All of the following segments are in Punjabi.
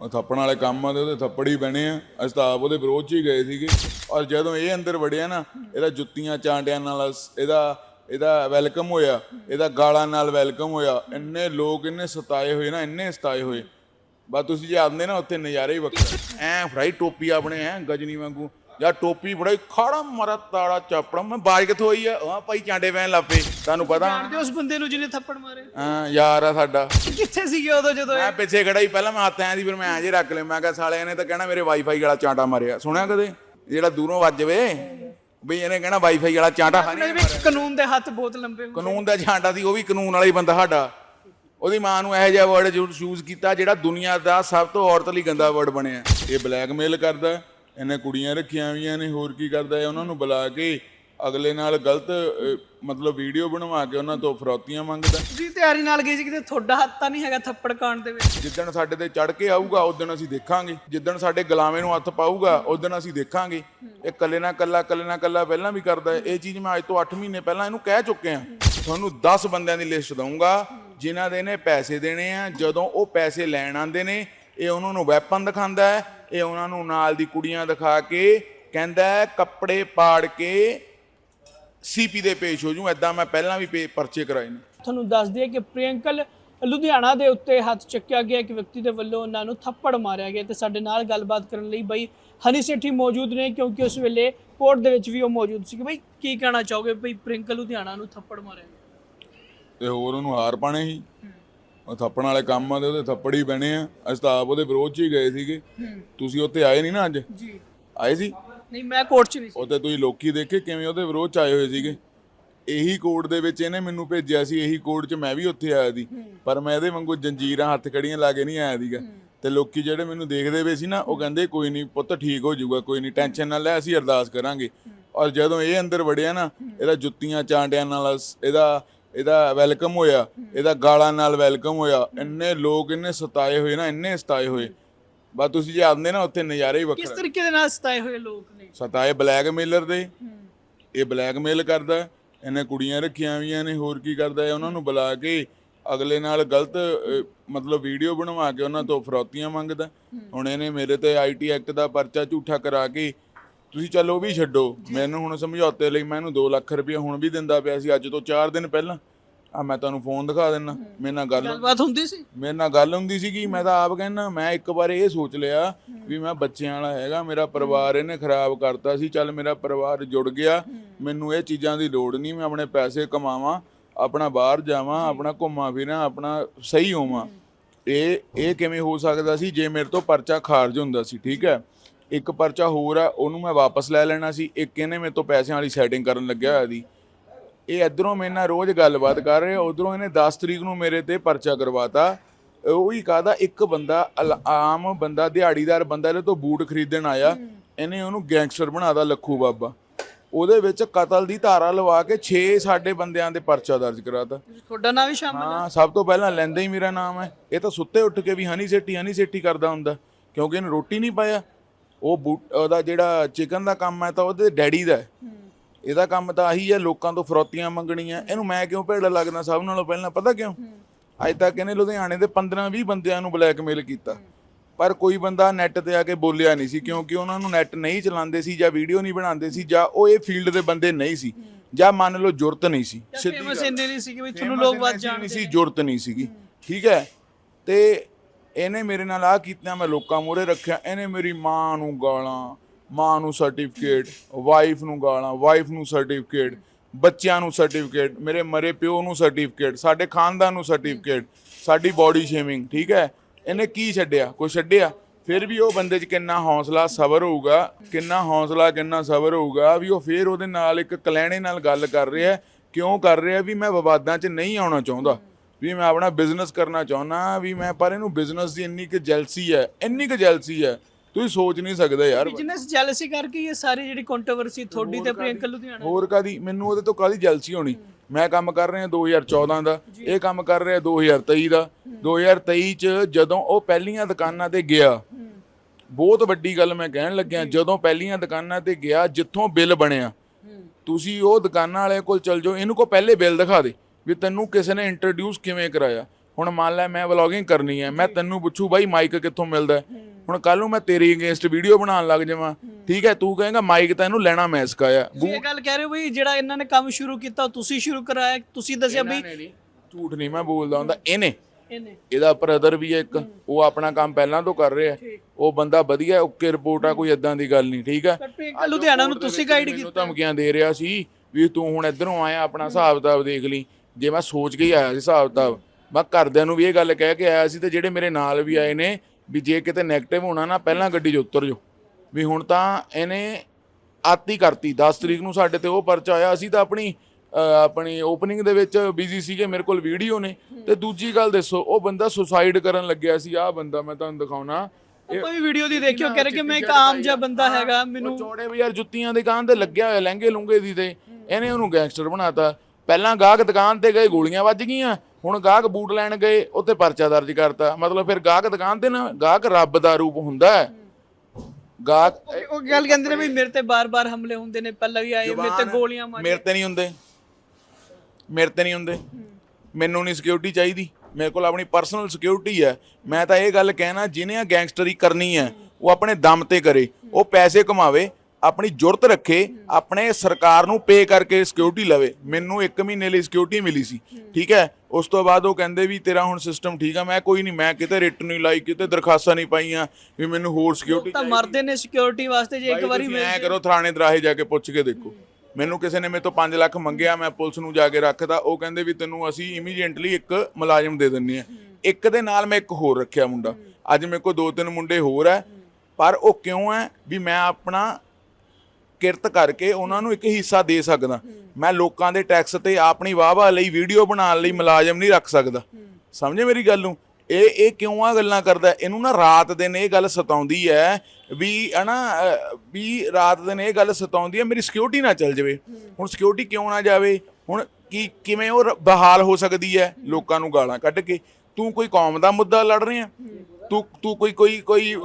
ਉਹ ਥੱਪਣ ਵਾਲੇ ਕੰਮ ਆ ਤੇ ਉਹਦੇ ਥੱਪੜ ਹੀ ਪੈਣੇ ਆ। ਅਸੀਂ ਤਾਂ ਆਪ ਉਹਦੇ ਵਿਰੋਧ 'ਚ ਹੀ ਗਏ ਸੀਗੇ। ਔਰ ਜਦੋਂ ਇਹ ਅੰਦਰ ਵੜਿਆ ਨਾ, ਇਹਦਾ ਜੁੱਤੀਆਂ ਚਾਂਟਿਆਂ ਨਾਲ ਇਹਦਾ ਇਹਦਾ ਵੈਲਕਮ ਹੋਇਆ। ਇਹਦਾ ਗਾਲਾਂ ਨਾਲ ਵੈਲਕਮ ਹੋਇਆ। ਇੰਨੇ ਲੋਕ ਇੰਨੇ ਸਤਾਏ ਹੋਏ ਨਾ, ਇੰਨੇ ਸਤਾਏ ਹੋਏ। ਬਸ ਤੁਸੀਂ ਜੇ ਆਉਂਦੇ ਨਾ, ਉੱਥੇ ਨਜ਼ਾਰੇ ਹੀ ਵੱਖਰੇ। ਐ ਫਰਾਈ ਟੋਪੀ ਆਪਣੇ, ਐ ਗਜਨੀ ਵਾਂਗੂ। ਯਾ ਟੋਪੀ ਬੜਾ ਖੜਾ ਮਰਾ ਤਾੜਾ ਚਾਪੜਾ। ਮੈਂ ਬਾਜ ਕਿੱਥੋਂ ਹੋਈ ਆ? ਆ ਭਾਈ ਚਾਂਡੇ ਪੈਣ ਲੱਪੇ ਤੁਹਾਨੂੰ ਪਤਾ। ਜਾਣਦੇ ਹੋ ਉਸ ਬੰਦੇ ਨੂੰ ਜਿਹਨੇ ਥੱਪੜ ਮਾਰੇ? ਹਾਂ ਯਾਰ ਆ ਸਾਡਾ। ਕਿੱਥੇ ਸੀਗੇ ਉਦੋਂ ਜਦੋਂ ਇਹ- ਮੈਂ ਪਿੱਛੇ ਖੜਾ ਹੀ ਪਹਿਲਾਂ ਮੈਂ ਹੱਥ ਐਂ ਸੀ ਫਿਰ ਮੈਂ ਐਂ ਜੇ ਰੱਖ ਲਿਆ। ਮੈਂ ਕਿਹਾ ਸਾਲਿਆਂ ਨੇ ਤਾਂ ਕਹਿਣਾ ਮੇਰੇ ਵਾਈਫਾਈ ਵਾਲਾ ਚਾਂਟਾ ਮਾਰਿਆ। ਸੁਣਿਆ ਕਦੇ? ਜਿਹੜਾ ਦੂਰੋਂ ਵੱਜ ਵੇ। ਬਈ ਇਹਨੇ ਕਹਿਣਾ ਵਾਈਫਾਈ ਵਾਲਾ ਚਾਂਟਾ ਹਾਂ ਨਹੀਂ ਵੀ ਕਾਨੂੰਨ ਦੇ ਹੱਥ ਬਹੁਤ ਲੰਬੇ ਹੁੰਦੇ ਕਾਨੂੰਨ ਦਾ ਚਾਂਟਾ ਸੀ ਉਹ ਵੀ ਕਾਨੂੰਨ ਵਾਲਾ ਹੀ ਬੰਦਾ ਸਾਡਾ। ਉਹਦੀ ਮਾਂ ਨੂੰ ਇਹੋ ਜਿਹਾ ਵਰਡ ਯੂਜ਼ ਕੀਤਾ ਜਿਹੜਾ ਦੁਨੀਆ ਦਾ ਸਭ ਤੋਂ ਔਰਤ ਲਈ ਗੰਦਾ ਵਰਡ ਬਣਿਆ। ਇਹ ਬਲੈਕਮੇਲ ਕਰਦਾ। ਇਹਨੇ ਕੁੜੀਆਂ ਰੱਖੀਆਂ ਹੋਈਆਂ ਨੇ ਹੋਰ ਕੀ ਕਰਦਾ ਹੈ? ਉਹਨਾਂ ਨੂੰ ਬੁਲਾ ਕੇ ਅਗਲੇ ਨਾਲ ਗਲਤ ਮਤਲਬ ਵੀਡੀਓ ਬਣਵਾ ਕੇ ਉਹਨਾਂ ਤੋਂ ਫਰੌਤੀਆਂ ਮੰਗਦਾ ਤੁਸੀਂ ਤਿਆਰੀ ਨਾਲ ਗਏ ਸੀ ਕਿਤੇ? ਤੁਹਾਡਾ ਹੱਥ ਤਾਂ ਨਹੀਂ ਹੈਗਾ ਥੱਪੜ ਕਾਣ ਦੇ ਵਿੱਚ। ਜਿੱਦਣ ਸਾਡੇ ਤੇ ਚੜ ਕੇ ਆਊਗਾ ਉਦੋਂ ਅਸੀਂ ਦੇਖਾਂਗੇ। ਜਿੱਦਣ ਸਾਡੇ ਗੁਲਾਮੇ ਨੂੰ ਹੱਥ ਪਾਊਗਾ ਉਦੋਂ ਅਸੀਂ ਦੇਖਾਂਗੇ। ਇਹ ਕੱਲੇ ਨਾ ਕੱਲਾ ਕੱਲੇ ਨਾ ਕੱਲਾ ਪਹਿਲਾਂ ਵੀ ਕਰਦਾ ਹੈ। ਇਹ ਚੀਜ਼ ਮੈਂ ਅੱਜ ਤੋਂ 8 ਮਹੀਨੇ ਪਹਿਲਾਂ ਇਹਨੂੰ ਕਹਿ ਚੁੱਕੇ ਆ ਤੁਹਾਨੂੰ 10 ਬੰਦਿਆਂ ਦੀ ਲਿਸਟ ਦਊਂਗਾ ਜਿਨ੍ਹਾਂ ਦੇ ਨੇ ਪੈਸੇ ਦੇਣੇ ਆ। ਜਦੋਂ ਉਹ ਪੈਸੇ ਲੈਣ ਆਉਂਦੇ ਨੇ ਇਹ ਉਹਨਾਂ ਨੂੰ ਵੈਪਨ ਦਿਖਾਉਂਦਾ ਹੈ। ਇਹ ਉਹਨਾਂ ਨੂੰ ਨਾਲ ਦੀ ਕੁੜੀਆਂ ਦਿਖਾ ਕੇ ਕਹਿੰਦਾ ਕੱਪੜੇ ਪਾੜ ਕੇ ਸੀਪੀ ਦੇ ਪੇਸ਼ ਹੋ ਜੂ ਐਦਾਂ ਮੈਂ ਪਹਿਲਾਂ ਵੀ ਪਰਚੇ ਕਰਾਏ ਨੇ। ਤੁਹਾਨੂੰ ਦੱਸ ਦਈਏ ਕਿ ਪ੍ਰਿਯੰਕਲ ਲੁਧਿਆਣਾ ਦੇ ਉੱਤੇ ਹੱਥ ਚੱਕਿਆ ਗਿਆ ਇੱਕ ਵਿਅਕਤੀ ਦੇ ਵੱਲੋਂ ਉਹਨਾਂ ਨੂੰ ਥੱਪੜ ਮਾਰਿਆ ਗਿਆ ਤੇ ਸਾਡੇ ਨਾਲ ਗੱਲਬਾਤ ਕਰਨ ਲਈ ਬਈ ਹਨੀ ਸੇਠੀ ਮੌਜੂਦ ਨੇ ਕਿਉਂਕਿ ਉਸ ਵੇਲੇ ਕੋਰਟ ਦੇ ਵਿੱਚ ਵੀ ਉਹ ਮੌਜੂਦ ਸੀ। ਬਈ ਕੀ ਕਹਿਣਾ ਚਾਹੋਗੇ ਬਈ ਪ੍ਰਿਯੰਕਲ ਲੁਧਿਆਣਾ ਨੂੰ ਥੱਪੜ ਮਾਰਿਆ ਗਿਆ? ਤੇ ਹੋਰ ਉਹਨੂੰ ਹਾਰ ਪਾਣੇ ਸੀ। ਉਹ ਥੱਪਣ ਵਾਲੇ ਕੰਮ ਆ ਤੇ ਉਹਦੇ ਥੱਪੜ ਹੀ ਪੈਣੇ ਆ। ਅਸੀਂ ਤਾਂ ਆਪ ਉਹਦੇ ਵਿਰੋਧ 'ਚ ਹੀ ਗਏ ਸੀਗੇ। ਤੁਸੀਂ ਉੱਥੇ ਆਏ ਨਹੀਂ ਨਾ ਅੱਜ? ਜੀ। ਆਏ ਸੀ? ਨਹੀਂ ਮੈਂ ਕੋਰਟ 'ਚ ਨਹੀਂ ਸੀ। ਉੱਥੇ ਤੁਸੀਂ ਲੋਕੀ ਦੇਖੇ ਕਿਵੇਂ ਉਹਦੇ ਵਿਰੋਧ 'ਚ ਆਏ ਹੋਏ ਸੀਗੇ। ਇਹੀ ਕੋਰਟ ਦੇ ਵਿੱਚ ਇਹਨੇ ਮੈਨੂੰ ਭੇਜਿਆ ਸੀ ਇਹੀ ਕੋਰਟ 'ਚ ਮੈਂ ਵੀ ਉੱਥੇ ਆਇਆ ਸੀ। ਪਰ ਮੈਂ ਇਹਦੇ ਵਾਂਗੂ ਜੰਜੀਰਾਂ ਹੱਥ ਕੜੀਆਂ ਲਾ ਕੇ ਨਹੀਂ ਆਇਆ ਸੀਗਾ। ਤੇ ਲੋਕੀ ਜਿਹੜੇ ਮੈਨੂੰ ਦੇਖਦੇ ਪਏ ਸੀ ਨਾ ਉਹ ਕਹਿੰਦੇ ਕੋਈ ਨਹੀਂ ਪੁੱਤ ਠੀਕ ਹੋ ਜਾਊਗਾ ਕੋਈ ਨਹੀਂ ਟੈਨਸ਼ਨ ਨਾ ਲੈ ਅਸੀਂ ਅਰਦਾਸ ਕਰਾਂਗੇ। ਔਰ ਜਦੋਂ ਇਹ ਅੰਦਰ ਵੜਿਆ ਨਾ ਇਹਦਾ ਜੁੱਤੀਆਂ ਚਾਂਟਿਆਂ ਨਾਲ ਇਹਦਾ ਇਹਦਾ ਵੈਲਕਮ ਹੋਇਆ ਇਹਦਾ ਗਾਲਾਂ ਨਾਲ ਵੈਲਕਮ ਹੋਇਆ ਇੰਨੇ ਲੋਕ ਇੰਨੇ ਸਤਾਏ ਹੋਏ ਨਾ ਇੰਨੇ ਸਤਾਏ ਹੋਏ। ਬਸ ਤੁਸੀਂ ਜੇ ਆਉਂਦੇ ਨਾ ਉੱਥੇ ਨਜ਼ਾਰੇ ਹੀ ਕਿਸ ਵੱਖਰੇ ਤਰੀਕੇ ਦੇ ਨਾਲ ਸਤਾਏ ਹੋਏ ਲੋਕ ਨੇ? ਸਤਾਏ ਬਲੈਕਮੇਲਰ ਦੇ। ਇਹ ਬਲੈਕਮੇਲ ਕਰਦਾ ਇਹਨੇ ਕੁੜੀਆਂ ਰੱਖੀਆਂ ਹੋਈਆਂ ਨੇ ਹੋਰ ਕੀ ਕਰਦਾ ਹੈ? ਉਹਨਾਂ ਨੂੰ ਬੁਲਾ ਕੇ ਅਗਲੇ ਨਾਲ ਗਲਤ ਅਹ, ਮਤਲਬ ਵੀਡੀਓ ਬਣਵਾ ਕੇ ਉਹਨਾਂ ਤੋਂ ਫਰੌਤੀਆਂ ਮੰਗਦਾ। ਹੁਣ ਇਹਨੇ ਮੇਰੇ ਤੇ ਆਈਟੀ ਐਕਟ ਦਾ ਪਰਚਾ ਝੂਠਾ ਕਰਾ ਕੇ ਤੁਸੀਂ ਚਲੋ ਵੀ ਛੱਡੋ। ਮੈਨੂੰ ਹੁਣ ਸਮਝੌਤੇ ਲਈ ਮੈਂ ਇਹਨੂੰ 2 ਲੱਖ ਰੁਪਏ ਹੁਣ ਵੀ ਦਿੰਦਾ ਪਿਆ ਸੀ ਅੱਜ ਤੋਂ 4 ਦਿਨ ਪਹਿਲਾਂ। ਆ ਮੈਂ ਤੁਹਾਨੂੰ ਫੋਨ ਦਿਖਾ ਦਿੰਨਾ ਮੇਰੇ ਨਾਲ ਗੱਲ ਗੱਲਬਾਤ ਹੁੰਦੀ ਸੀ? ਮੇਰੇ ਨਾਲ ਗੱਲ ਹੁੰਦੀ ਸੀਗੀ ਮੈਂ ਤਾਂ ਆਪ ਕਹਿੰਦਾ ਮੈਂ ਇੱਕ ਵਾਰ ਇਹ ਸੋਚ ਲਿਆ ਵੀ ਮੈਂ ਬੱਚਿਆਂ ਵਾਲਾ ਹੈਗਾ ਮੇਰਾ ਪਰਿਵਾਰ ਇਹਨੇ ਖਰਾਬ ਕਰਤਾ ਸੀ ਚੱਲ ਮੇਰਾ ਪਰਿਵਾਰ ਜੁੜ ਗਿਆ ਮੈਨੂੰ ਇਹ ਚੀਜ਼ਾਂ ਦੀ ਲੋੜ ਨਹੀਂ ਮੈਂ ਆਪਣੇ ਪੈਸੇ ਕਮਾਵਾਂ ਆਪਣਾ ਬਾਹਰ ਜਾਵਾਂ ਆਪਣਾ ਘੁੰਮਾਂ ਫਿਰਾਂ ਆਪਣਾ ਸਹੀ ਹੋਵਾਂ। ਇਹ ਇਹ ਕਿਵੇਂ ਹੋ ਸਕਦਾ ਸੀ ਜੇ ਮੇਰੇ ਤੋਂ ਪਰਚਾ ਖਾਰਜ ਹੁੰਦਾ ਸੀ ਠੀਕ ਹੈ? ਇੱਕ ਪਰਚਾ ਹੋਰ ਆ ਉਹਨੂੰ ਮੈਂ ਵਾਪਸ ਲੈ ਲੈਣਾ ਸੀ। ਇੱਕ ਇਹਨੇ ਮੇਰੇ ਤੋਂ ਪੈਸਿਆਂ ਵਾਲੀ ਸੈਟਿੰਗ ਕਰਨ ਲੱਗਿਆ ਹੋਇਆ ਸੀ ਇਹ ਇਧਰੋਂ ਮੇਰੇ ਨਾਲ ਰੋਜ਼ ਗੱਲਬਾਤ ਕਰ ਰਿਹਾ ਉਧਰੋਂ ਇਹਨੇ 10 ਤਰੀਕ ਨੂੰ ਮੇਰੇ ਤੇ ਪਰਚਾ ਕਰਵਾਤਾ। ਉਹ ਹੀ ਕਹਦਾ ਇੱਕ ਬੰਦਾ ਆਮ ਬੰਦਾ ਦਿਹਾੜੀਦਾਰ ਬੰਦਾ ਇਹਦੇ ਤੋਂ ਬੂਟ ਖਰੀਦਣ ਆਇਆ। ਇਹਨੇ ਉਹਨੂੰ ਗੈਂਗਸਟਰ ਬਣਾਦਾ ਲੱਖੂ ਬਾਬਾ। ਉਹਦੇ ਵਿੱਚ ਕਤਲ ਦੀ ਧਾਰਾ ਲਵਾ ਕੇ 6 ਸਾਡੇ ਬੰਦਿਆਂ ਦੇ ਪਰਚਾ ਦਰਜ ਕਰਾਤਾ। ਤੁਹਾਡਾ ਨਾਂ ਵੀ ਸ਼ਾਮਲ ਹਾਂ ਸਭ ਤੋਂ ਪਹਿਲਾਂ ਲੈਂਦਾ ਹੀ ਮੇਰਾ ਨਾਮ ਹੈ। ਇਹ ਤਾਂ ਸੁੱਤੇ ਉੱਠ ਕੇ ਵੀ ਹਨੀ ਸੇਠੀ ਹਨੀ ਸੇਠੀ ਕਰਦਾ ਹੁੰਦਾ ਕਿਉਂਕਿ ਇਹਨੂੰ ਰੋਟੀ ਨਹੀਂ ਪਾਇਆ। ਉਹ ਬੂਟ- ਉਹਦਾ ਜਿਹੜਾ ਚਿਕਨ ਦਾ ਕੰਮ ਹੈ ਤਾਂ ਉਹਦੇ ਡੈਡੀ ਦਾ ਹੈ। ਇਹਦਾ ਕੰਮ ਤਾਂ ਆਹੀ ਹੈ ਲੋਕਾਂ ਤੋਂ ਫਰੌਤੀਆਂ ਮੰਗਣੀਆਂ। ਇਹਨੂੰ ਮੈਂ ਕਿਉਂ ਭੇੜ ਲੱਗਦਾ ਸਭ ਨਾਲੋਂ ਪਹਿਲਾਂ ਪਤਾ ਕਿਉਂ? ਅੱਜ ਤੱਕ ਇਹਨੇ ਲੁਧਿਆਣੇ ਦੇ 15 20 ਬੰਦਿਆਂ ਨੂੰ ਬਲੈਕਮੇਲ ਕੀਤਾ। ਪਰ ਕੋਈ ਬੰਦਾ ਨੈੱਟ ਤੇ ਆ ਕੇ ਬੋਲਿਆ ਨਹੀਂ ਸੀ ਕਿਉਂਕਿ ਉਹਨਾਂ ਨੂੰ ਨੈੱਟ ਨਹੀਂ ਚਲਾਉਂਦੇ ਸੀ ਜਾਂ ਵੀਡੀਓ ਨਹੀਂ ਬਣਾਉਂਦੇ ਸੀ ਜਾਂ ਉਹ ਇਹ ਫੀਲਡ ਦੇ ਬੰਦੇ ਨਹੀਂ ਸੀ ਜਾਂ ਮੰਨ ਲਓ ਜ਼ਰੂਰਤ ਨਹੀਂ ਸੀ। ਸਿੱਧੀ ਫੇਮਸ ਇੰਨੇ ਨਹੀਂ ਸੀ ਕਿ ਵੀ ਤੁਹਾਨੂੰ famous ਲੋਕ ਇੰਨੇ ਬਾਤ ਸੀ ਜਾਣਦੇ ਨਹੀਂ ਸੀ ਜ਼ਰੂਰਤ ਨਹੀਂ ਸੀਗੀ। ਠੀਕ ਹੈ? ਤੇ ਇਹਨੇ ਮੇਰੇ ਨਾਲ ਆ ਕੀਤਾ ਮੈਂ ਲੋਕਾਂ ਮੂਹਰੇ ਰੱਖਿਆ। ਇਹਨੇ ਮੇਰੀ ਮਾਂ ਨੂੰ ਗਾਲਾਂ, ਮਾਂ ਨੂੰ ਸਰਟੀਫਿਕੇਟ ਵਾਈਫ ਨੂੰ ਗਾਲਾਂ ਵਾਈਫ ਨੂੰ ਸਰਟੀਫਿਕੇਟ ਬੱਚਿਆਂ ਨੂੰ ਸਰਟੀਫਿਕੇਟ ਮੇਰੇ ਮਰੇ ਪਿਓ ਨੂੰ ਸਰਟੀਫਿਕੇਟ ਸਾਡੇ ਖਾਨਦਾਨ ਨੂੰ ਸਰਟੀਫਿਕੇਟ ਸਾਡੀ ਬਾਡੀ ਸ਼ੇਮਿੰਗ ਠੀਕ ਹੈ? ਇਹਨੇ ਕੀ ਛੱਡਿਆ? ਕੋਈ ਛੱਡਿਆ? ਫਿਰ ਵੀ ਉਹ ਬੰਦੇ 'ਚ ਕਿੰਨਾ ਹੌਸਲਾ, ਸਬਰ ਹੋਊਗਾ, ਕਿੰਨਾ ਹੌਸਲਾ, ਕਿੰਨਾ ਸਬਰ ਹੋਊਗਾ, ਵੀ ਉਹ ਫਿਰ ਉਹਦੇ ਨਾਲ ਇੱਕ ਕਲੈਣੇ ਨਾਲ ਗੱਲ ਕਰ ਰਿਹਾ, ਕਿਉਂ ਕਰ ਰਿਹਾ, ਵੀ ਮੈਂ ਵਿਵਾਦਾਂ 'ਚ ਨਹੀਂ ਆਉਣਾ ਚਾਹੁੰਦਾ। ਵੀ ਮੈਂ ਆਪਣਾ ਬਿਜ਼ਨਸ ਕਰਨਾ ਚਾਹੁੰਦਾ ਵੀ ਮੈਂ ਪਰ ਇਹਨੂੰ ਬਿਜ਼ਨਸ ਦੀ ਇੰਨੀ ਕੁ ਜੈਲਸੀ ਹੈ ਇੰਨੀ ਕੁ ਜੈਲਸੀ ਹੈ ਤੁਸੀਂ ਸੋਚ ਨਹੀਂ ਸਕਦੇ ਯਾਰ। ਬਿਜ਼ਨਸ ਜੈਲਸੀ ਕਰਕੇ ਇਹ ਸਾਰੀ ਜਿਹੜੀ ਕੰਟਰੋਵਰਸੀ ਤੁਹਾਡੀ ਤੇ ਪ੍ਰਿਯੰਕਾ ਲੁਧਿਆਣਾ ਹੋਰ ਕਾਦੀ ਮੈਨੂੰ ਉਹਦੇ ਤੋਂ ਕਾਦੀ ਜੈਲਸੀ ਹੋਣੀ? ਮੈਂ ਕੰਮ ਕਰ ਰਿਹਾ 2014 ਦਾ ਇਹ ਕੰਮ ਕਰ ਰਿਹਾ 2023 ਦਾ। 2023 ਚ ਜਦੋਂ ਉਹ ਪਹਿਲੀਆਂ ਦੁਕਾਨਾਂ ਤੇ ਗਿਆ ਬਹੁਤ ਵੱਡੀ ਗੱਲ ਮੈਂ ਕਹਿਣ ਲੱਗਿਆ ਜਦੋਂ ਪਹਿਲੀਆਂ ਦੁਕਾਨਾਂ ਤੇ ਗਿਆ ਜਿੱਥੋਂ ਬਿੱਲ ਬਣਿਆ ਤੁਸੀਂ ਉਹ ਦੁਕਾਨਾਂ ਵਾਲੇ ਕੋਲ ਚਲ ਜਾਓ ਇਹਨੂੰ ਕੋ ਪਹਿਲੇ ਬਿੱਲ ਦਿਖਾ ਦੇ। ਵੀ ਤੈਨੂੰ ਕਿਸੇ ਨੇ ਇੰਟਰੋਡਿਊਸ ਕਿਵੇਂ ਕਰਾਇਆ? ਹੁਣ ਮੰਨ ਲੈ ਮੈਂ ਵਲੌਗਿੰਗ ਕਰਨੀ ਹੈ ਮੈਂ ਤੈਨੂੰ ਪੁੱਛੂ ਬਾਈ ਮਾਈਕ ਕਿੱਥੋਂ ਮਿਲਦਾ? ਹੁਣ ਕੱਲ ਨੂੰ ਮੈਂ ਤੇਰੇ ਅਗੇਂਸਟ ਵੀਡੀਓ ਬਣਾਉਣ ਲੱਗ ਜਾਵਾਂ। ਠੀਕ ਹੈ ਤੂੰ ਕਹੇਗਾ ਮਾਈਕ ਤਾਂ ਇਹਨੂੰ ਲੈਣਾ ਮੈਂ ਸਿਖਾਇਆ। ਤੁਸੀਂ ਇਹ ਗੱਲ ਕਹਿ ਰਹੇ ਹੋ ਬਈ ਜਿਹੜਾ ਇਹਨਾਂ ਨੇ ਕੰਮ ਸ਼ੁਰੂ ਕੀਤਾ ਤੁਸੀਂ ਸ਼ੁਰੂ ਕਰਾਇਆ ਤੁਸੀਂ ਦੱਸਿਆ ਨਹੀਂ, ਝੂਠ ਨਹੀਂ ਮੈਂ ਬੋਲਦਾ ਹੁੰਦਾ ਇਹਨੇ। ਇਹਨੇ। ਇਹਦਾ ਬ੍ਰਦਰ ਵੀ ਹੈ ਇੱਕ ਉਹ ਆਪਣਾ ਕੰਮ ਪਹਿਲਾਂ ਤੋਂ ਕਰ ਰਿਹਾ ਉਹ ਬੰਦਾ ਵਧੀਆ ਓਕੇ ਰਿਪੋਰਟ ਆ ਕੋਈ ਇਦਾਂ ਦੀ ਗੱਲ ਨਹੀਂ ਠੀਕ ਹੈ? ਲੁਧਿਆਣਾ ਨੂੰ ਤੁਸੀਂ ਗਾਈਡ ਮੈਨੂੰ ਧਮਕੀਆਂ ਦੇ ਰਿਹਾ ਸੀ ਵੀ ਤੂੰ ਹੁਣ ਇਧਰੋਂ ਆਇਆ ਆਪਣਾ ਹਿਸਾਬ ਕਿਤਾਬ ਦੇਖ ਲਈ। ਜੇ ਮੈਂ ਸੋਚ ਕੇ ਹੀ ਆਇਆ ਸੀ ਹਿਸਾਬ ਕਿਤਾਬ ਮੈਂ ਘਰਦਿਆਂ ਨੂੰ ਵੀ ਇਹ ਗੱਲ ਕਹਿ ਕੇ ਆਇਆ ਸੀ ਤੇ ਜਿਹੜੇ ਮੇਰੇ ਨਾਲ ਵੀ ਆਏ ਨੇ ਵੀ ਜੇ ਕਿਤੇ 네ਗੇਟਿਵ ਹੋਣਾ ਨਾ ਪਹਿਲਾਂ ਗੱਡੀ 'ਚ ਉਤਰ ਜਾਓ। ਵੀ ਹੁਣ ਤਾਂ ਇਹਨੇ ਆਤੀ ਕਰਤੀ 10 ਤਰੀਕ ਨੂੰ ਸਾਡੇ ਤੇ ਉਹ ਪਰਚਾ ਆਇਆ ਅਸੀਂ ਤਾਂ ਆਪਣੀ ਆਪਣੀ ਓਪਨਿੰਗ ਦੇ ਵਿੱਚ ਬਿਜ਼ੀ ਸੀਗੇ ਮੇਰੇ ਕੋਲ ਵੀਡੀਓ ਨੇ। ਤੇ ਦੂਜੀ ਗੱਲ ਦੱਸੋ ਉਹ ਬੰਦਾ ਸੁਸਾਈਡ ਕਰਨ ਲੱਗਿਆ ਸੀ ਆਹ ਬੰਦਾ ਮੈਂ ਤੁਹਾਨੂੰ ਦਿਖਾਉਣਾ। ਵੀ ਵੀਡੀਓ ਦੀ ਦੇਖਿਓ ਕਹਿ ਰਹੇ ਕਿ ਮੈਂ ਇੱਕ ਆਮ ਜਿਹਾ ਬੰਦਾ ਹੈਗਾ ਮੈਨੂੰ ਚੌੜੇ ਬਾਜ਼ਾਰ ਜੁੱਤੀਆਂ ਦੀ ਦੁਕਾਨ ਤੇ ਲੱਗਿਆ ਹੋਇਆ ਲਹਿੰਗੇ ਲੁੰਗੇ ਦੀ ਤੇ। ਇਹਨੇ ਉਹਨੂੰ ਗੈਂਗਸਟਰ ਬਣਾਤਾ। ਪਹਿਲਾਂ ਗਾਹਕ ਦੁਕਾਨ ਤੇ ਗਏ ਗੋਲੀਆਂ ਵੱਜ ਗਈਆਂ। ਹੁਣ ਗਾਹਕ ਬੂਟ ਲੈਣ ਗਏ ਉੱਤੇ ਪਰਚਾ ਦਰਜ ਕਰਤਾ। ਮਤਲਬ ਫਿਰ ਗਾਹਕ ਦੁਕਾਨ ਤੇ ਨਾ ਗਾਹਕ ਰੱਬ ਦਾ ਰੂਪ ਹੁੰਦਾ ਹੈ। ਗਾਹਕ ਉਹ- ਗੱਲ ਕਹਿੰਦੇ ਨੇ ਵੀ ਮੇਰੇ ਤੇ ਬਾਰ-ਬਾਰ ਹਮਲੇ ਹੁੰਦੇ ਨੇ ਪਹਿਲਾਂ ਵੀ ਆਏ ਮੇਰੇ ਤੇ ਗੋਲੀਆਂ ਮਾਰੀ ਮੇਰੇ ਤੇ ਨਹੀਂ ਹੁੰਦੇ। ਮੇਰੇ ਤੇ ਨਹੀਂ ਹੁੰਦੇ। ਮੈਨੂੰ ਨਹੀਂ ਸਿਕਿਉਰਿਟੀ ਚਾਹੀਦੀ। ਮੇਰੇ ਕੋਲ ਆਪਣੀ ਪਰਸਨਲ ਸਿਕਿਉਰਿਟੀ ਹੈ। ਮੈਂ ਤਾਂ ਇਹ ਗੱਲ ਕਹਿਣਾ ਜਿਹਨੇ ਆ ਗੈਂਗਸਟਰੀ ਕਰਨੀ ਹੈ ਉਹ ਆਪਣੇ ਦਮ ਤੇ ਕਰੇ। ਉਹ ਪੈਸੇ ਕਮਾਵੇ। ਆਪਣੀ ਜੁਰਤ ਰੱਖੇ ਆਪਣੇ ਸਰਕਾਰ ਨੂੰ ਪੇ ਕਰਕੇ ਸਿਕਿਉਰਿਟੀ ਲਵੇ। ਮੈਨੂੰ 1 ਮਹੀਨੇ ਲਈ ਸਿਕਿਉਰਿਟੀ ਮਿਲੀ ਸੀ ਠੀਕ ਹੈ? ਉਸ ਤੋਂ ਬਾਅਦ ਉਹ ਕਹਿੰਦੇ ਵੀ ਤੇਰਾ ਹੁਣ ਸਿਸਟਮ ਠੀਕ ਆ ਮੈਂ ਕੋਈ ਨਹੀਂ ਮੈਂ ਕਿਤੇ ਰਿਟ ਨਹੀਂ ਲਾਈ ਕਿਤੇ ਦਰਖਾਸਤਾਂ ਨਹੀਂ ਪਾਈਆਂ ਵੀ ਮੈਨੂੰ ਹੋਰ ਸਿਕਿਉਰਿਟੀ ਤਾਂ ਮਰਦੇ ਨੇ ਸਿਕਿਉਰਿਟੀ ਵਾਸਤੇ ਜੇ ਇੱਕ ਵਾਰੀ ਐ ਕਰੋ ਥਾਣੇ ਦਰਾਹੇ ਜਾ ਕੇ ਪੁੱਛ ਕੇ ਦੇਖੋ। ਮੈਨੂੰ ਕਿਸੇ ਨੇ ਮੇਰੇ ਤੋਂ 5 ਲੱਖ ਮੰਗਿਆ ਮੈਂ ਪੁਲਿਸ ਨੂੰ ਜਾ ਕੇ ਰੱਖਦਾ ਉਹ ਕਹਿੰਦੇ ਵੀ ਤੈਨੂੰ ਅਸੀਂ ਇਮੀਡੀਏਟਲੀ ਇੱਕ ਮੁਲਾਜ਼ਮ ਦੇ ਦਿੰਨੇ ਆ ਇੱਕ ਦੇ ਨਾਲ ਮੈਂ ਇੱਕ ਹੋਰ ਰੱਖਿਆ ਮੁੰਡਾ। ਅੱਜ ਮੇਰੇ ਕੋਲ ਦੋ ਤਿੰਨ ਮੁੰਡੇ ਹੋਰ ਐ ਪਰ ਉਹ ਕਿਉਂ ਐ ਵੀ ਮੈਂ ਆਪਣਾ ਕਿਰਤ ਕਰਕੇ ਉਹਨਾਂ ਨੂੰ ਇੱਕ ਹਿੱਸਾ ਦੇ ਸਕਦਾ। ਮੈਂ ਲੋਕਾਂ ਦੇ ਟੈਕਸ ਤੇ ਆਪਣੀ ਵਾਹਵਾ ਲਈ ਵੀਡੀਓ ਬਣਾਉਣ ਲਈ ਮੁਲਾਜ਼ਮ ਨਹੀਂ ਰੱਖ ਸਕਦਾ। ਸਮਝੇ ਮੇਰੀ ਗੱਲ ਨੂੰ? ਇਹ ਇਹ ਕਿਉਂ ਆ ਗੱਲਾਂ ਕਰਦਾ? ਇਹਨੂੰ ਨਾ ਰਾਤ ਦਿਨ ਇਹ ਗੱਲ ਸਤਾਉਂਦੀ ਹੈ ਵੀ ਹਨਾ ਵੀ ਰਾਤ ਦਿਨ ਇਹ ਗੱਲ ਸਤਾਉਂਦੀ ਹੈ ਮੇਰੀ ਸਿਕਿਉਰਿਟੀ ਨਾ ਚੱਲ ਜਾਵੇ। ਹੁਣ ਸਿਕਿਉਰਿਟੀ ਕਿਉਂ ਨਾ ਜਾਵੇ? ਹੁਣ ਕੀ, ਕਿਵੇਂ ਉਹ ਰ- ਬਹਾਲ ਹੋ ਸਕਦੀ ਹੈ ਲੋਕਾਂ ਨੂੰ ਗਾਲਾਂ ਕੱਢ ਕੇ? ਤੂੰ ਕੋਈ ਕੌਮ ਦਾ ਮੁੱਦਾ ਲੜ ਰਿਹਾ? ਤੂੰ ਤੂੰ ਕੋਈ ਕੋਈ ਕੋਈ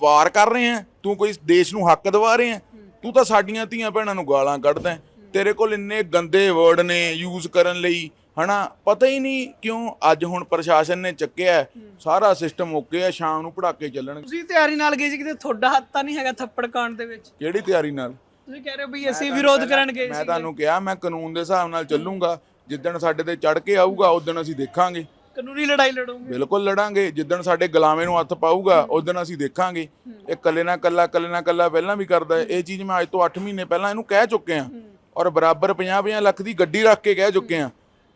ਵਾਰ ਕਰ ਰਿਹਾ? ਤੂੰ ਕੋਈ ਦੇਸ਼ ਨੂੰ ਹੱਕ ਦਿਵਾ ਰਿਹਾ? ਤੂੰ ਤਾਂ ਸਾਡੀਆਂ ਧੀਆਂ ਭੈਣਾਂ ਨੂੰ ਗਾਲਾਂ ਕੱਢਦਾ ਹੈ। ਤੇਰੇ ਕੋਲ ਇੰਨੇ ਗੰਦੇ ਵਰਡ ਨੇ ਯੂਜ਼ ਕਰਨ ਲਈ ਹਨਾ? ਪਤਾ ਹੀ ਨਹੀਂ ਕਿਉਂ ਅੱਜ ਹੁਣ ਪ੍ਰਸ਼ਾਸਨ ਨੇ ਚੱਕਿਆ ਸਾਰਾ ਸਿਸਟਮ ਓਕੇ ਹੈ ਸ਼ਾਮ ਨੂੰ ਪੜਾਕੇ ਚੱਲਣਗੇ। ਤੁਸੀਂ ਤਿਆਰੀ ਨਾਲ ਗਏ ਸੀ ਕਿਤੇ? ਤੁਹਾਡਾ ਹੱਥ ਤਾਂ ਨਹੀਂ ਹੈਗਾ ਥੱਪੜ ਕਾਂਡ ਦੇ ਵਿੱਚ। ਕਿਹੜੀ ਤਿਆਰੀ ਨਾਲ? ਤੁਸੀਂ ਕਹਿ ਰਹੇ ਹੋ ਵੀ ਅਸੀਂ ਵਿਰੋਧ ਕਰਨ ਗਏ ਮੈਂ ਸੀ ਤੁਹਾਨੂੰ ਕਿਹਾ ਮੈਂ ਕਾਨੂੰਨ ਦੇ ਹਿਸਾਬ ਨਾਲ ਚੱਲੂੰਗਾ। ਜਿੱਦਣ ਸਾਡੇ ਤੇ ਚੜ ਕੇ ਆਊਗਾ ਉਦੋਂ ਅਸੀਂ ਦੇਖਾਂਗੇ। ਕਾਨੂੰਨੀ ਲੜਾਈ ਲੜੋਗੇ? ਬਿਲਕੁਲ ਲੜਾਂਗੇ। ਜਿੱਦਣ ਸਾਡੇ ਗੁਲਾਮੇ ਨੂੰ ਹੱਥ ਪਾਊਗਾ ਉਦੋਂ ਅਸੀਂ ਦੇਖਾਂਗੇ। ਇਹ ਕੱਲੇ ਨਾ ਕੱਲਾ ਕੱਲੇ ਨਾ ਕੱਲਾ ਪਹਿਲਾਂ ਵੀ ਕਰਦਾ ਹੈ। ਇਹ ਚੀਜ਼ ਮੈਂ ਅੱਜ ਤੋਂ 8 ਮਹੀਨੇ ਪਹਿਲਾਂ ਇਹਨੂੰ ਕਹਿ ਚੁੱਕੇ ਆ ਔਰ ਬਰਾਬਰ 50-50 ਲੱਖ ਦੀ ਗੱਡੀ ਰੱਖ ਕੇ ਕਹਿ ਚੁੱਕੇ ਆ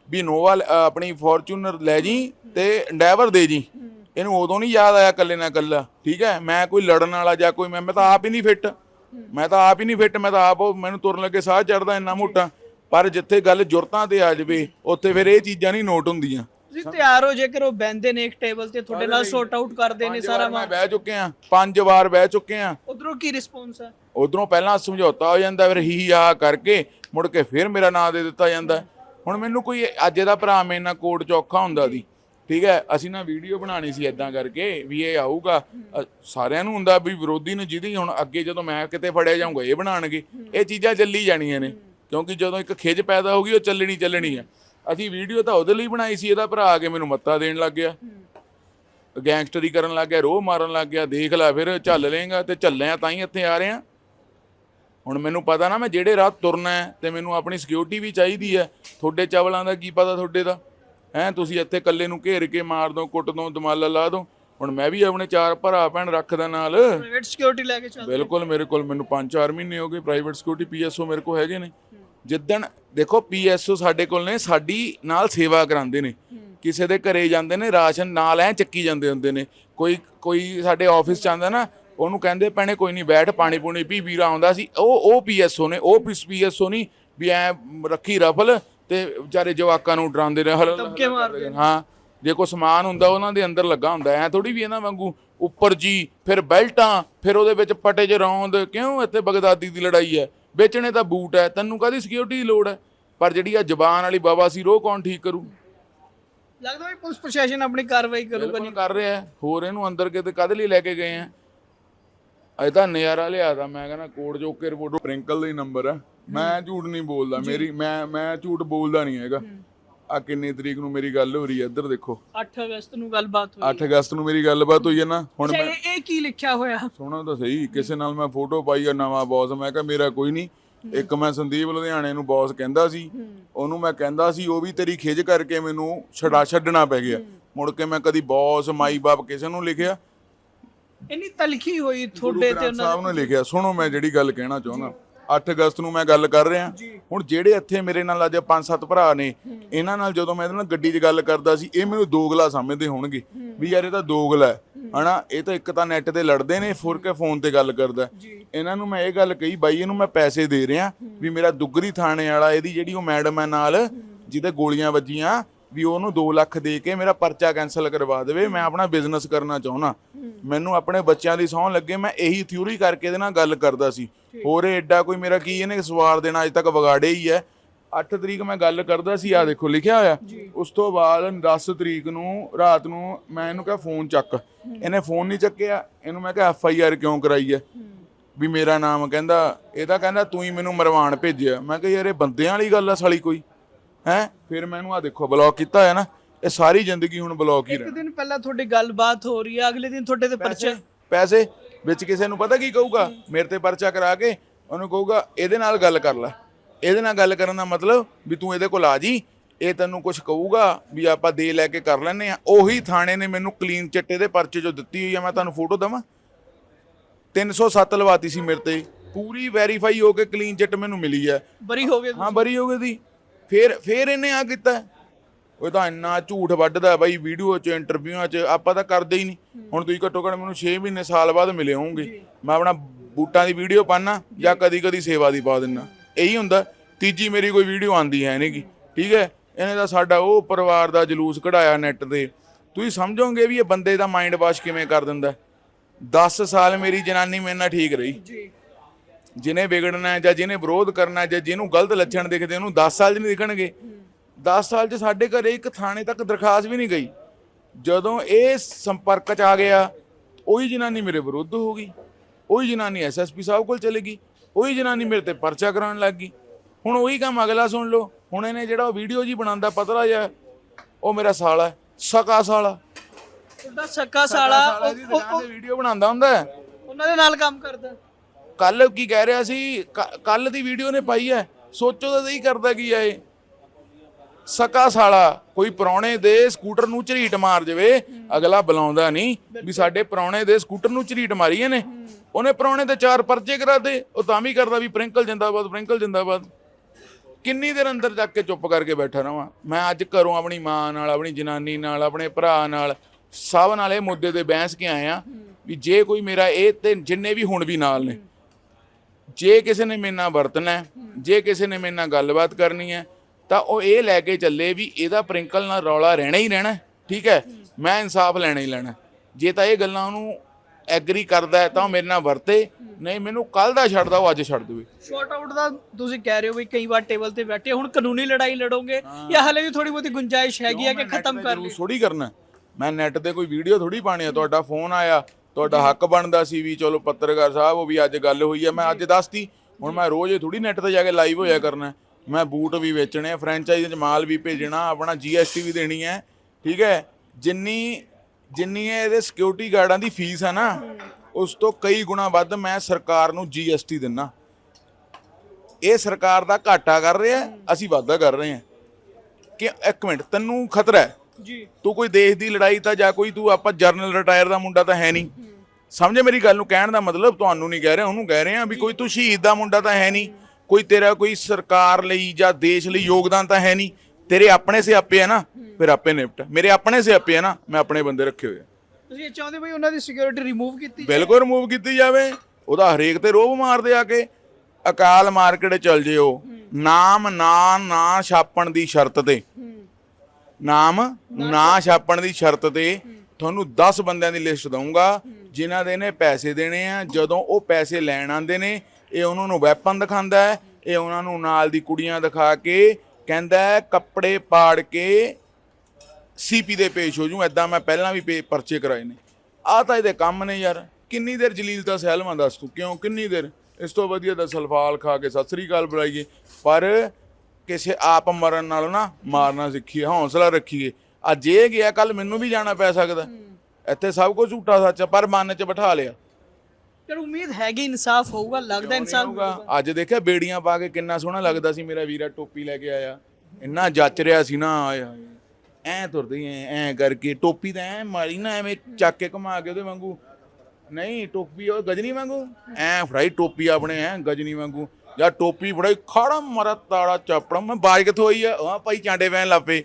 ਵੀ ਨੋਵਾ ਆਪਣੀ ਫੋਰਚੂਨਰ ਲੈ ਜੀ ਤੇ ਡਰਾਈਵਰ ਦੇ ਜੀ। ਇਹਨੂੰ ਉਦੋਂ ਨਹੀਂ ਯਾਦ ਆਇਆ ਕੱਲੇ ਨਾ ਕੱਲਾ ਠੀਕ ਹੈ? ਮੈਂ ਕੋਈ ਲੜਨ ਵਾਲਾ ਜਾਂ ਕੋਈ ਮੈਂ ਮੈਂ ਤਾਂ ਆਪ ਹੀ ਨਹੀਂ ਫਿੱਟ ਮੈਂ ਤਾਂ ਆਪ ਹੀ ਨਹੀਂ ਫਿੱਟ ਮੈਂ ਤਾਂ ਆਪ ਮੈਨੂੰ ਤੁਰਨ ਲੱਗੇ ਸਾਹ ਚੜਦਾ ਇੰਨਾ ਮੋਟਾ। ਪਰ ਜਿੱਥੇ ਗੱਲ ਜੁਰਤਾਂ ਤੇ ਆ ਜਾਵੇ ਉੱਥੇ ਫਿਰ ਇਹ ਚੀਜ਼ਾਂ ਨਹੀਂ ਨੋਟ ਹੁੰਦੀਆਂ। ਤੁਸੀਂ ਤਿਆਰ ਹੋ ਜੇਕਰ ਉਹ ਬੈੰਦੇ ਨੇ ਇੱਕ ਟੇਬਲ ਤੇ ਤੁਹਾਡੇ ਨਾਲ ਸੌਟ ਆਊਟ ਕਰਦੇ ਨੇ ਸਾਰਾ ਮੈਂ ਬਹਿ ਚੁੱਕੇ ਆ ਪੰਜ ਵਾਰ ਬਹਿ ਚੁੱਕੇ ਆ ਉਧਰੋਂ ਕੀ ਰਿਸਪੌਂਸ ਹੈ? ਉਧਰੋਂ ਪਹਿਲਾਂ ਸਮਝੌਤਾ ਹੋ ਜਾਂਦਾ ਫਿਰ ਹੀ ਆ ਕਰਕੇ ਮੁੜ ਕੇ ਫਿਰ ਮੇਰਾ ਨਾਂ ਦੇ ਦਿੱਤਾ ਜਾਂਦਾ। ਹੁਣ ਮੈਨੂੰ ਕੋਈ ਅੱਜ ਦਾ ਭਰਾ ਮੇਰੇ ਨਾਲ ਕੋਰਟ ਚ ਔਖਾ ਹੁੰਦਾ ਦੀ ਠੀਕ ਹੈ ਅਸੀਂ ਨਾ ਵੀਡੀਓ ਬਣਾਣੀ ਸੀ ਇਦਾਂ ਕਰਕੇ ਵੀ ਇਹ ਆਊਗਾ। ਸਾਰਿਆਂ ਨੂੰ ਹੁੰਦਾ ਵੀ ਵਿਰੋਧੀ ਨੂੰ ਜਿਹਦੀ ਹੁਣ ਅੱਗੇ ਜਦੋਂ ਮੈਂ ਕਿਤੇ ਫੜਿਆ ਜਾਊਂਗਾ ਇਹ ਬਣਾਣਗੇ ਇਹ ਚੀਜ਼ਾਂ ਚੱਲੀ ਜਾਣੀਆਂ ਨੇ। ਕਿਉਂਕਿ ਜਦੋਂ ਇੱਕ ਖਿਜ ਪੈਦਾ ਹੋ ਗਈ ਉਹ ਚੱਲਣੀ ਚੱਲਣੀ ਹੈ ਅਸੀਂ ਵੀਡੀਓ ਤਾਂ ਉਹਦੇ ਲਈ ਬਣਾਈ ਸੀ ਇਹਦਾ ਭਰਾ ਆ ਕੇ ਮੈਨੂੰ ਮੱਤਾ ਦੇਣ ਲੱਗ ਗਿਆ। ਗੈਂਗਸਟਰੀ ਕਰਨ ਲੱਗ ਗਿਆ ਰੋਹ ਮਾਰਨ ਲੱਗ ਗਿਆ ਦੇਖ ਲੈ ਫਿਰ ਚੱਲ ਲੇਗਾ ਤੇ ਚੱਲਿਆ ਤਾਂ ਹੀ ਇੱਥੇ ਆ ਰਹੇ ਆ ਹੁਣ ਮੈਨੂੰ ਪਤਾ ਨਾ ਮੈਂ ਜਿਹੜੇ ਰਾਹ ਤੁਰਨਾ ਹੈ ਤੇ ਮੈਨੂੰ ਆਪਣੀ ਸਿਕਿਉਰਿਟੀ ਵੀ ਚਾਹੀਦੀ ਹੈ। ਤੁਹਾਡੇ ਚਾਵਲਾਂ ਦਾ ਕੀ ਪਤਾ ਤੁਹਾਡੇ ਦਾ? ਹੈ ਤੁਸੀਂ ਇੱਥੇ ਇਕੱਲੇ ਨੂੰ ਘੇਰ ਕੇ ਮਾਰ ਦੋ ਕੁੱਟ ਦੋ ਦਮਾਲਾ ਲਾ ਦੋ। ਹੁਣ ਮੈਂ ਵੀ ਆਪਣੇ ਚਾਰ ਭਰਾ ਭੈਣ ਰੱਖਦਾ ਨਾਲ। ਪ੍ਰਾਈਵੇਟ ਸਿਕਿਉਰਿਟੀ ਲੈ ਕੇ ਚੱਲ ਬਿਲਕੁਲ ਮੇਰੇ ਕੋਲ ਮੈਨੂੰ 5-4 ਮਹੀਨੇ ਹੋ ਗਏ ਪ੍ਰਾਈਵੇਟ ਸਿਕਿਉਰਿਟੀ ਪੀਐਸਓ ਮੇਰੇ ਕੋਲ ਹੈਗੇ ਨੇ। ਜਿੱਦਣ ਦੇਖੋ ਪੀਐਸਓ ਸਾਡੇ ਕੋਲ ਨੇ ਸਾਡੀ ਨਾਲ ਸੇਵਾ ਕਰਾਉਂਦੇ ਨੇ। ਕਿਸੇ ਦੇ ਘਰੇ ਜਾਂਦੇ ਨੇ ਰਾਸ਼ਨ ਨਾਲ ਐ ਚੱਕੀ ਜਾਂਦੇ ਹੁੰਦੇ ਨੇ। ਕੋਈ ਕੋਈ ਸਾਡੇ ਆਫਿਸ ਚ ਆਂਦਾ ਨਾ ਉਹਨੂੰ ਕਹਿੰਦੇ ਪੈਣੇ ਕੋਈ ਨਹੀਂ ਬੈਠ ਪਾਣੀ ਪੂਣੀ ਪੀ। ਵੀਰਾ ਆਉਂਦਾ ਸੀ ਉਹ ਉਹ ਪੀਐਸਓ ਨੇ ਉਹ ਪੀਐਸਓ ਨਹੀਂ ਵੀ ਐ ਰੱਖੀ ਰਫਲ ਤੇ ਵਿਚਾਰੇ ਜਵਾਕਾਂ ਨੂੰ ਡਰਾਉਂਦੇ ਨੇ ਮਾਰਦੇ ਹਾਂ ਜੇ ਕੋਈ ਸਮਾਨ ਹੁੰਦਾ ਉਹਨਾਂ ਦੇ ਅੰਦਰ ਲੱਗਾ ਹੁੰਦਾ ਐ ਥੋੜੀ ਵੀ ਇਹਨਾਂ ਵਾਂਗੂ ਉੱਪਰ ਜੀ ਫਿਰ ਬੈਲਟਾਂ ਫਿਰ ਉਹਦੇ ਵਿੱਚ ਪਟੇ ਚ ਰੌਂਦ ਕਿਉਂ ਇੱਥੇ ਬਗਦਾਦੀ ਦੀ ਲੜਾਈ ਹੈ? ਵੇਚਣੇ ਤਾਂ ਬੂਟ ਹੈ ਤੈਨੂੰ ਕਾਦੀ ਸਿਕਿਉਰਿਟੀ ਦੀ ਲੋੜ ਹੈ? ਪਰ ਜਿਹੜੀ ਆ ਜ਼ਬਾਨ ਵਾਲੀ ਬਾਬਾ ਸੀ ਰੋਹ ਕੌਣ ਠੀਕ ਕਰੂ? ਲੱਗਦਾ ਵੀ ਪੁਲਿਸ ਪ੍ਰਸ਼ਾਸਨ ਆਪਣੀ ਕਾਰਵਾਈ ਕਰੂਗਾ ਬਿਲਕੁਲ ਕਰ ਰਿਹਾ ਹੈ। ਹੋਰ ਇਹਨੂੰ ਅੰਦਰ ਕਿਤੇ ਕਦ ਲਈ ਲੈ ਕੇ ਗਏ ਆ ਅਜੇ ਤਾਂ ਨਜ਼ਾਰਾ ਲਿਆਦਾ ਮੈਂ ਕਹਿੰਦਾ ਕੋਡ ਜੋ ਕੇ ਰਿਪੋਰਟ। ਪ੍ਰਿੰਕਲ ਦਾ ਹੀ ਨੰਬਰ ਹੈ। ਮੈਂ ਝੂਠ ਨਹੀਂ ਬੋਲਦਾ ਮੇਰੀ ਮੈਂ ਮੈਂ ਝੂਠ ਬੋਲਦਾ ਨਹੀਂ ਹੈਗਾ। ਆ ਕਿੰਨੀ ਤਰੀਕ ਨੂੰ ਮੇਰੀ ਗੱਲ ਹੋ ਰਹੀ ਹੈ? ਇੱਧਰ ਦੇਖੋ। 8 ਅਗਸਤ ਨੂੰ ਗੱਲਬਾਤ ਹੋਈ 8 ਅਗਸਤ ਨੂੰ ਮੇਰੀ ਗੱਲਬਾਤ ਹੋਈ ਹੈ ਨਾ? ਹੁਣ ਅੱਛਾ ਮੈਂ ਇਹ ਇਹ ਕੀ ਲਿਖਿਆ ਹੋਇਆ? ਸੁਣੋ ਤਾਂ ਸਹੀ ਕਿਸੇ ਨਾਲ ਮੈਂ ਫੋਟੋ ਪਾਈ ਆ ਨਵਾਂ ਬੌਸ ਮੈਂ ਕਿਹਾ ਮੇਰਾ ਕੋਈ ਨਹੀਂ। ਇੱਕ ਮੈਂ ਸੰਦੀਪ ਲੁਧਿਆਣੇ ਨੂੰ ਬੌਸ ਕਹਿੰਦਾ ਸੀ ਉਹਨੂੰ ਮੈਂ ਕਹਿੰਦਾ ਸੀ ਉਹ ਵੀ ਤੇਰੀ ਖਿਜ ਕਰਕੇ ਮੈਨੂੰ ਛਡਾ ਛੱਡਣਾ ਪੈ ਗਿਆ। ਮੁੜ ਕੇ ਮੈਂ ਕਦੀ ਬੌਸ ਮਾਈ ਬਾਪ ਕਿਸੇ ਨੂੰ ਲਿਖਿਆ। ਇੰਨੀ ਤਲਖੀ ਹੋਈ ਗੁਰੂ ਤੁਹਾਡੇ ਤੇ ਗ੍ਰੰਥ ਉਹਨਾਂ ਸਾਹਿਬ ਨੇ। ਲਿਖਿਆ। ਸੁਣੋ ਮੈਂ ਜਿਹੜੀ ਗੱਲ ਕਹਿਣਾ ਚਾਹੁੰਦਾ। 8 ਅਗਸਤ ਨੂੰ ਮੈਂ ਗੱਲ ਕਰ ਰਿਹਾ। ਹੁਣ ਜਿਹੜੇ ਇੱਥੇ ਮੇਰੇ ਨਾਲ ਅੱਜ ਪੰਜ ਸੱਤ ਭਰਾ ਨੇ ਇਹਨਾਂ ਨਾਲ ਜਦੋਂ ਮੈਂ ਇਹਦੇ ਨਾਲ ਗੱਡੀ 'ਚ ਗੱਲ ਕਰਦਾ ਸੀ ਇਹ ਮੈਨੂੰ ਦੋਗਲਾ ਸਮਝਦੇ ਹੋਣਗੇ ਵੀ ਯਾਰ ਇਹ ਤਾਂ ਦੋਗਲਾ ਹੈ। ਹਨਾ ਇਹ ਤਾਂ ਇੱਕ ਤਾਂ ਨੈਟ ਤੇ ਲੜਦੇ ਨੇ ਫੁਰ ਕੇ ਫੋਨ ਤੇ ਗੱਲ ਕਰਦਾ ਇਹਨਾਂ ਨੂੰ ਮੈਂ ਇਹ ਗੱਲ ਕਹੀ ਬਾਈ ਇਹਨੂੰ ਮੈਂ ਪੈਸੇ ਦੇ ਰਿਹਾ ਵੀ ਮੇਰਾ ਦੁੱਗਰੀ ਥਾਣੇ ਵਾਲਾ ਇਹਦੀ ਜਿਹੜੀ ਉਹ ਮੈਡਮ ਹੈ ਨਾਲ ਜਿਹਦੇ ਗੋਲੀਆਂ ਵੱਜੀਆਂ ਵੀ ਉਹਨੂੰ 2 ਲੱਖ ਦੇ ਕੇ ਮੇਰਾ ਪਰਚਾ ਕੈਨਸਲ ਕਰਵਾ ਦੇਵੇ ਮੈਂ ਆਪਣਾ ਬਿਜ਼ਨਸ ਕਰਨਾ ਚਾਹੁੰਦਾ। ਮੈਨੂੰ ਆਪਣੇ ਬੱਚਿਆਂ ਦੀ ਸੌਂ ਲੱਗੇ ਮੈਂ ਇਹੀ ਥਿਊਰੀ ਕਰਕੇ ਇਹਦੇ ਨਾਲ ਗੱਲ ਕਰਦਾ ਸੀ। ਹੋਰ ਇਹ ਐਡਾ ਕੋਈ ਮੇਰਾ ਕੀ ਇਹਨੇ ਸਵਾਰ ਦੇਣਾ ਅਜੇ ਤੱਕ ਵਿਗਾੜੇ ਹੀ ਹੈ। 8 ਤਰੀਕ ਮੈਂ ਗੱਲ ਕਰਦਾ ਸੀ ਆ ਦੇਖੋ ਲਿਖਿਆ ਹੋਇਆ। ਉਸ ਤੋਂ ਬਾਅਦ 10 ਤਰੀਕ ਨੂੰ ਰਾਤ ਨੂੰ ਮੈਂ ਇਹਨੂੰ ਕਿਹਾ ਫੋਨ ਚੱਕ। ਇਹਨੇ ਫੋਨ ਨਹੀਂ ਚੱਕਿਆ। ਇਹਨੂੰ ਮੈਂ ਕਿਹਾ ਐਫ ਆਈ ਆਰ ਕਿਉਂ ਕਰਾਈ ਹੈ? ਵੀ ਮੇਰਾ ਨਾਮ ਕਹਿੰਦਾ ਇਹ ਤਾਂ ਕਹਿੰਦਾ ਤੂੰ ਹੀ ਮੈਨੂੰ ਮਰਵਾਣ ਭੇਜਿਆ। ਮੈਂ ਕਿਹਾ ਯਾਰ ਇਹ ਬੰਦਿਆਂ ਵਾਲੀ ਗੱਲ ਆ ਸਾਲੀ ਕੋਈ। ਹੈ? ਫਿਰ ਮੈਨੂੰ ਆ ਦੇਖੋ ਬਲੌਕ ਕੀਤਾ ਹੋਇਆ ਨਾ। ਇਹ ਸਾਰੀ ਜ਼ਿੰਦਗੀ ਹੁਣ ਬਲੌਕ ਹੀ ਇੱਕ ਰਹਿਣਾ। ਦਿਨ ਪਹਿਲਾਂ ਤੁਹਾਡੀ ਗੱਲਬਾਤ ਹੋ ਰਹੀ ਹੈ ਅਗਲੇ ਦਿਨ ਤੁਹਾਡੇ ਤੇ ਪਰਚਾ ਪੈਸੇ ਵਿੱਚ ਕਿਸੇ ਨੂੰ ਪਤਾ ਕੀ ਕਹੂਗਾ? ਮੇਰੇ ਤੇ ਪਰਚਾ ਕਰਾ ਕੇ ਉਹਨੂੰ ਕਹੂਗਾ ਇਹਦੇ ਨਾਲ ਗੱਲ ਕਰ ਲੈ। ਇਹਦੇ ਨਾਲ ਗੱਲ ਕਰਨ ਦਾ ਮਤਲਬ ਵੀ ਤੂੰ ਇਹਦੇ ਕੋਲ ਆ ਜੀ। ਇਹ ਤੈਨੂੰ ਕੁਝ ਕਹੂਗਾ ਵੀ ਆਪਾਂ ਦੇ ਲੈ ਕੇ ਕਰ ਲੈਨੇ ਆ। ਉਹੀ ਥਾਣੇ ਨੇ ਮੈਨੂੰ ਕਲੀਨ ਚਿੱਟੇ ਦੇ ਪਰਚੇ ਜੋ ਦਿੱਤੀ ਹੋਈ ਆ ਮੈਂ ਤੁਹਾਨੂੰ ਫੋਟੋ ਦਵਾਂ। 307 ਲਵਾਤੀ ਸੀ ਮੇਰੇ ਤੇ। ਪੂਰੀ ਵੈਰੀਫਾਈ ਹੋ ਕੇ ਕਲੀਨ ਚਿੱਟ ਮੈਨੂੰ ਮਿਲੀ ਹੈ ਬਰੀ ਹੋ ਗਏ ਹਾਂ ਬਰੀ ਹੋ ਗਈ ਦੀ ਫੇਰ ਫੇਰ ਇਹਨੇ ਆ ਕੀਤਾ। ਉਹ ਤਾਂ ਇੰਨਾ ਝੂਠ ਵੱਢਦਾ ਬਾਈ ਵੀਡੀਓ 'ਚ ਇੰਟਰਵਿਊਆਂ 'ਚ ਆਪਾਂ ਤਾਂ ਕਰਦੇ ਹੀ ਨਹੀਂ। ਹੁਣ ਤੁਸੀਂ ਘੱਟੋ ਘੱਟ ਮੈਨੂੰ 6 ਮਹੀਨੇ ਸਾਲ ਬਾਅਦ ਮਿਲੇ ਹੋਵੋਗੇ। ਮੈਂ ਆਪਣਾ ਬੂਟਾਂ ਦੀ ਵੀਡੀਓ ਪਾਣਾ ਜਾਂ। ਕਦੀ ਕਦੀ ਸੇਵਾ ਦੀ ਪਾ ਦਿੰਨਾ। ਇਹੀ ਹੁੰਦਾ ਤੀਜੀ ਮੇਰੀ ਕੋਈ ਵੀਡੀਓ ਆਂਦੀ ਹੈ ਨਹੀਂਗੀ ਠੀਕ ਹੈ? ਇਹਨੇ ਤਾਂ ਸਾਡਾ ਉਹ ਪਰਿਵਾਰ ਦਾ ਜਲੂਸ ਕਢਾਇਆ ਨੈਟ ਤੇ। ਤੁਸੀਂ ਸਮਝੋਗੇ ਵੀ ਇਹ ਬੰਦੇ ਦਾ ਮਾਈਂਡ ਵਾਸ਼ ਕਿਵੇਂ ਕਰ ਦਿੰਦਾ? 10 ਸਾਲ ਮੇਰੀ ਜਨਾਨੀ ਮੇਰੇ ਨਾਲ ਠੀਕ ਰਹੀ। ਜੀ। ਜਿਹਨੇ ਵਿਗੜਨਾ ਹੈ ਜਾਂ ਜਿਹਨੇ ਵਿਰੋਧ ਕਰਨਾ ਹੈ ਜਾਂ ਜਿਹਨੂੰ ਗਲਤ ਲੱਛਣ ਦਿਖਦੇ ਉਹਨੂੰ 10 ਸਾਲ ਨਹੀਂ ਦਿਖਣਗੇ। 10 ਸਾਲ 'ਚ ਸਾਡੇ ਘਰੇ ਇੱਕ ਥਾਣੇ ਤੱਕ ਦਰਖਾਸਤ ਵੀ ਨਹੀਂ ਗਈ। ਜਦੋਂ ਇਹ ਸੰਪਰਕ 'ਚ ਆ ਗਿਆ ਉਹੀ ਜਨਾਨੀ ਮੇਰੇ ਵਿਰੁੱਧ ਹੋ ਗਈ। ਉਹੀ ਜਨਾਨੀ ਐਸਐਸਪੀ ਸਾਹਿਬ ਕੋਲ ਚਲੇ ਗਈ। ਉਹੀ ਜਨਾਨੀ ਮੇਰੇ ਤੇ ਪਰਚਾ ਕਰਾਉਣ ਲੱਗ ਗਈ। ਹੁਣ ਉਹੀ ਕੰਮ ਅਗਲਾ ਸੁਣ ਲਓ। ਹੁਣ ਇਹਨੇ ਜਿਹੜਾ ਉਹ ਵੀਡੀਓ ਜੀ ਬਣਾਉਂਦਾ ਪਤਲਾ ਜਿਹਾ ਉਹ ਮੇਰਾ ਸਾਲਾ ਹੈ, ਸਕਾ ਸਾਲਾ। ਤੁਹਾਡਾ ਸੱਕਾ ਸਾਲਾ ਤੇ ਵੀਡੀਓ ਬਣਾਉਂਦਾ ਹੁੰਦਾ ਹੈ। ਉਹਨਾਂ ਦੇ ਨਾਲ ਕੰਮ ਕਰਦਾ। ਕੱਲ ਕੀ ਕਹਿ ਰਿਹਾ ਸੀ? ਕੱਲ ਦੀ ਵੀਡੀਓ ਨੇ ਪਾਈ ਐ ਸੋਚੋ ਤਾਂ ਸਹੀ ਕਰਦਾ ਕੀ ਐ ਇਹ। ਸਕਾ ਸਾਲਾ ਕੋਈ ਪ੍ਰਾਹੁਣੇ ਦੇ ਸਕੂਟਰ ਨੂੰ ਝਰੀਟ ਮਾਰ ਜਾਵੇ ਅਗਲਾ ਬੁਲਾਉਂਦਾ ਨਹੀਂ ਵੀ ਸਾਡੇ ਪ੍ਰਾਹੁਣੇ ਦੇ ਸਕੂਟਰ ਨੂੰ ਝਰੀਟ ਮਾਰੀ ਇਹਨੇ। ਉਹਨੇ ਪ੍ਰਾਹੁਣੇ ਤੇ ਚਾਰ ਪਰਚੇ ਕਰਾਤੇ ਉਹ ਤਾਂ ਵੀ ਕਰਦਾ ਵੀ ਪ੍ਰਿੰਕਲ ਜਿੰਦਾਬਾਦ ਪ੍ਰਿੰਕਲ ਜਿੰਦਾਬਾਦ। ਕਿੰਨੀ ਦੇਰ ਅੰਦਰ ਜਾ ਕੇ ਚੁੱਪ ਕਰਕੇ ਬੈਠਾ ਰਵਾਂ ਮੈਂ ਅੱਜ ਘਰੋਂ ਆਪਣੀ ਮਾਂ ਨਾਲ ਆਪਣੀ ਜਨਾਨੀ ਨਾਲ ਆਪਣੇ ਭਰਾ ਨਾਲ ਸਭ ਨਾਲ ਇਹ ਮੁੱਦੇ ਤੇ ਬਹਿਸ ਕੇ ਆਇਆ ਵੀ ਜੇ ਕੋਈ ਮੇਰਾ ਇਹ ਤੇ ਜਿੰਨੇ ਵੀ ਹੁਣ ਵੀ ਨਾਲ ਨੇ ਜੇ ਕਿਸੇ ਨੇ ਮੇਰੇ ਨਾਲ ਵਰਤਣਾ ਜੇ ਕਿਸੇ ਨੇ ਮੇਰੇ ਨਾਲ ਗੱਲਬਾਤ ਕਰਨੀ ਹੈ ਤਾਂ ਉਹ ਇਹ ਲੈ ਕੇ ਚੱਲੇ ਵੀ ਇਹਦਾ ਪ੍ਰਿੰਕਲ ਨਾਲ ਰੌਲਾ ਰਹਿਣਾ ਹੀ ਰਹਿਣਾ ਠੀਕ ਹੈ? ਮੈਂ ਇਨਸਾਫ ਲੈਣਾ ਹੀ ਲੈਣਾ। ਜੇ ਤਾਂ ਇਹ ਗੱਲਾਂ ਉਹਨੂੰ ਐਗਰੀ ਕਰਦਾ ਹੈ ਤਾਂ ਉਹ ਮੇਰੇ ਨਾਲ ਵਰਤੇ ਨਹੀਂ ਮੈਨੂੰ ਕੱਲ ਦਾ ਛੱਡਦਾ ਉਹ ਅੱਜ ਛੱਡ ਦੇਵੇ। ਸ਼ਾਰਟ ਆਊਟ ਦਾ ਤੁਸੀਂ ਕਹਿ ਰਹੇ ਹੋ ਵੀ ਕਈ ਵਾਰ ਟੇਬਲ ਤੇ ਬੈਠੇ ਹੁਣ ਕਾਨੂੰਨੀ ਲੜਾਈ ਲੜੋਗੇ ਜਾਂ ਹਲੇ ਵੀ ਥੋੜੀ ਬਹੁਤੀ ਗੁੰਜਾਇਸ਼ ਹੈਗੀ ਹੈ ਕਿ ਖਤਮ ਕਰ ਲਈ? ਥੋੜੀ ਕਰਨਾ ਮੈਂ ਨੈਟ ਤੇ ਕੋਈ ਵੀਡੀਓ ਥੋੜੀ ਪਾਣੀ ਆ ਤੁਹਾਡਾ ਫੋਨ ਆਇਆ ਤੁਹਾਡਾ ਹੱਕ ਬਣਦਾ ਸੀ ਵੀ ਚਲੋ ਪੱਤਰਕਾਰ ਸਾਹਿਬ ਉਹ ਵੀ ਅੱਜ ਗੱਲ ਹੋਈ ਹੈ ਮੈਂ ਅੱਜ ਦੱਸਤੀ ਹੁਣ ਮੈਂ ਰੋਜ਼ ਇਹ ਥੋੜੀ ਨੈਟ ਤੇ ਜਾ ਕੇ ਲਾਈਵ ਹੋਇਆ ਕਰਨਾ ਮੈਂ ਬੂਟ ਵੀ ਵੇਚਣੇ ਆ ਫਰੈਂਚਾਈਜ਼ ਚ ਮਾਲ ਵੀ ਭੇਜਣਾ ਆਪਣਾ ਜੀਐਸਟੀ ਵੀ ਦੇਣੀ ਹੈ ਠੀਕ ਹੈ? ਜਿੰਨੀ ਜਿੰਨੀ ਇਹਦੇ ਸਿਕਿਉਰਿਟੀ ਗਾਰਡਾਂ ਦੀ ਫੀਸ ਹੈ ਨਾ ਉਸ ਤੋਂ ਕਈ ਗੁਣਾ ਵੱਧ ਮੈਂ ਸਰਕਾਰ ਨੂੰ ਜੀਐਸਟੀ ਦਿੰਨਾ। ਇਹ ਸਰਕਾਰ ਦਾ ਘਾਟਾ ਕਰ ਰਿਹਾ ਅਸੀਂ ਵਾਧਾ ਕਰ ਰਹੇ ਹਾਂ। ਕਿ ਇੱਕ ਮਿੰਟ ਤੈਨੂੰ ਖਤਰਾ ਹੈ? ਜੀ। ਤੂੰ ਕੋਈ ਦੇਸ਼ ਦੀ ਲੜਾਈ ਤਾਂ ਜਾਂ ਕੋਈ ਤੂੰ ਆਪਾਂ ਜਰਨਲ ਰਿਟਾਇਰ ਦਾ ਮੁੰਡਾ ਤਾਂ ਹੈ ਨਹੀਂ। ਸਮਝੇ ਮੇਰੀ ਗੱਲ ਨੂੰ ਕਹਿਣ ਦਾ ਮਤਲਬ ਤੁਹਾਨੂੰ ਨਹੀਂ ਕਹਿ ਰਿਹਾ ਉਹਨੂੰ ਕਹਿ ਰਿਹਾ ਵੀ ਕੋਈ ਤੂੰ ਸ਼ਹੀਦ ਦਾ ਮੁੰਡਾ ਤਾਂ ਹੈ ਨਹੀਂ। ਕੋਈ ਤੇਰਾ ਕੋਈ ਸਰਕਾਰ ਲਈ ਜਾਂ ਦੇਸ਼ ਲਈ ਯੋਗਦਾਨ ਤਾਂ ਹੈ ਨਹੀਂ। ਤੇਰੇ ਆਪਣੇ ਸਿਆਪੇ ਆ ਨਾ ਫਿਰ ਆਪੇ ਨਿਪਟ। ਮੇਰੇ ਆਪਣੇ ਸਿਆਪੇ ਆ ਨਾ ਮੈਂ ਆਪਣੇ ਬੰਦੇ ਰੱਖੇ ਹੋਏ ਆ। ਤੁਸੀਂ ਇਹ ਚਾਹੁੰਦੇ ਬਈ ਉਹਨਾਂ ਦੀ ਸਿਕਿਉਰਿਟੀ ਰਿਮੂਵ ਕੀਤੀ ਬਿਲਕੁਲ ਰਿਮੂਵ ਕੀਤੀ ਜਾਵੇ। ਉਹਦਾ ਹਰੇਕ ਤੇ ਰੋਬ ਮਾਰਦੇ ਆ ਕੇ। ਅਕਾਲ ਮਾਰਕੀਟ ਚਲ ਜਿਓ। ਨਾਮ ਨਾ ਨਾ ਛਾਪਣ ਦੀ ਸ਼ਰਤ ਤੇ। ਨਾਮ ਨਾ ਛਾਪਣ ਦੀ ਸ਼ਰਤ ਤੇ ਤੁਹਾਨੂੰ 10 ਬੰਦਿਆਂ ਦੀ ਲਿਸਟ ਦਊਂਗਾ ਜਿਨ੍ਹਾਂ ਦੇ ਨੇ ਪੈਸੇ ਦੇਣੇ ਆ। ਜਦੋਂ ਉਹ ਪੈਸੇ ਲੈਣ ਆਉਂਦੇ ਨੇ ਇਹ ਉਹਨਾਂ ਨੂੰ ਵੈਪਨ ਦਿਖਾਉਂਦਾ ਹੈ ਇਹ ਉਹਨਾਂ ਨੂੰ ਨਾਲ ਦੀ ਕੁੜੀਆਂ ਦਿਖਾ ਕੇ ਕਹਿੰਦਾ ਹੈ, ਕੱਪੜੇ ਪਾੜ ਕੇ ਸੀਪੀ ਦੇ ਪੇਸ਼ ਹੋ ਜੂ ਐਦਾਂ ਮੈਂ ਪਹਿਲਾਂ ਵੀ ਪਰਚੇ ਕਰਾਏ ਨੇ। ਆਹ ਤਾਂ ਇਹਦੇ ਕੰਮ ਨੇ ਯਾਰ। ਕਿੰਨੀ ਦੇਰ ਜਲੀਲ ਤਾਂ ਸਹਿਲਵਾਂ ਦੱਸ ਤੂੰ? ਕਿਉਂ? ਕਿੰਨੀ ਦੇਰ? ਇਸ ਤੋਂ ਵਧੀਆ ਤਾਂ ਸਲਫਾਲ ਖਾ ਕੇ ਸਤਿ ਸ੍ਰੀ ਅਕਾਲ ਬੁਲਾਈਏ। ਪਰ ਕਿਸੇ ਆਪ ਮਰਨ ਨਾਲੋਂ ਨਾ ਮਾਰਨਾ ਸਿੱਖੀਏ ਹੌਸਲਾ ਰੱਖੀਏ। ਅੱਜ ਇਹ ਗਿਆ ਕੱਲ ਮੈਨੂੰ ਵੀ ਜਾਣਾ ਪੈ ਸਕਦਾ। ਇੱਥੇ ਸਭ ਕੁਝ ਝੂਠਾ ਸੱਚ ਪਰ ਮਨ 'ਚ ਬਿਠਾ ਲਿਆ। ਪਰ ਉਮੀਦ ਹੈਗੀ ਇਨਸਾਫ ਹੋਊਗਾ ਲੱਗਦਾ ਇਨਸਾਫ ਹੋਊਗਾ? ਅੱਜ ਦੇਖਿਆ ਬੇੜੀਆਂ ਪਾ ਕੇ ਕਿੰਨਾ ਸੋਹਣਾ ਲੱਗਦਾ ਸੀ ਮੇਰਾ ਵੀਰਾ ਟੋਪੀ ਲੈ ਕੇ ਆਇਆ। ਇੰਨਾ ਜੱਚ ਰਿਹਾ ਸੀ ਨਾ ਆਏ ਹਾਏ। ਐ ਤੁਰਦੀ ਐ ਐ ਕਰਕੇ ਟੋਪੀ ਤਾਂ ਐ ਮਾਰੀ ਨਾ ਐਵੇਂ ਚੱਕ ਕੇ ਘੁਮਾ ਕੇ ਉਹਦੇ ਵਾਂਗੂ। ਨਹੀਂ ਟੋਪੀ ਉਹ ਗਜਨੀ ਵਾਂਗੂ? ਐ ਫੜਾਈ ਟੋਪੀ ਆਪਣੇ ਐ ਗਜਨੀ ਵਾਂਗੂ। ਜਾਂ ਟੋਪੀ ਫੜਾਈ ਖੜਾ ਮਰਾ ਤਾੜਾ ਚਾਪੜਾ। ਮੈਂ ਬਾਜ ਕਿੱਥੋਂ ਹੋਈ ਆ? ਆ ਭਾਈ ਚਾਂਡੇ ਪੈਣ ਲੱਪੇ